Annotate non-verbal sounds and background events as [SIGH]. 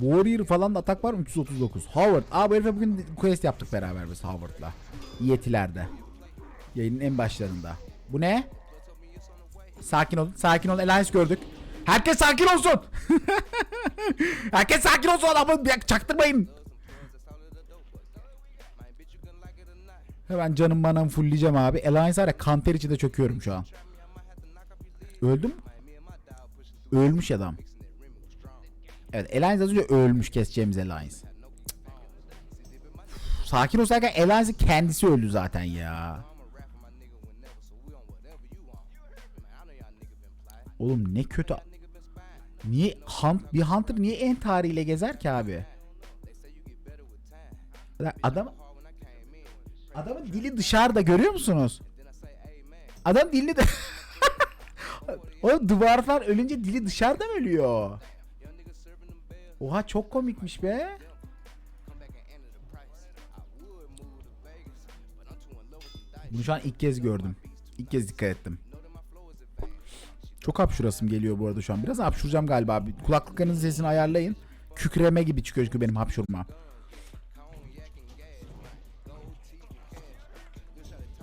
Warrior falan da atak var mı? 339. Howard. Aa bu herife bugün quest yaptık beraber biz Howard'la. Yetilerde. Yayının en başlarında. Bu ne? Sakin olun. Sakin olun. Alliance gördük. Herkes sakin olsun. [LAUGHS] Herkes sakin olsun adamı çaktırmayın. Hemen canım bana fullleyeceğim abi. Alliance ya kanter içinde çöküyorum şu an. Öldüm. Ölmüş adam. Evet Alliance az önce ölmüş keseceğimiz Alliance. Cık. Üf, Sakin Alliance'ın kendisi öldü zaten ya. Oğlum ne kötü. Niye hunt, bir hunter niye en tarihiyle gezer ki abi? Adam Adamın dili dışarıda görüyor musunuz? Adam dilini de [LAUGHS] O duvarlar ölünce dili dışarıda mı ölüyor? Oha çok komikmiş be. Bunu şu an ilk kez gördüm. İlk kez dikkat ettim. Çok hapşurasım geliyor bu arada şu an. Biraz hapşuracağım galiba. Kulaklıklarınızın sesini ayarlayın. Kükreme gibi çıkıyor çünkü benim hapşurma.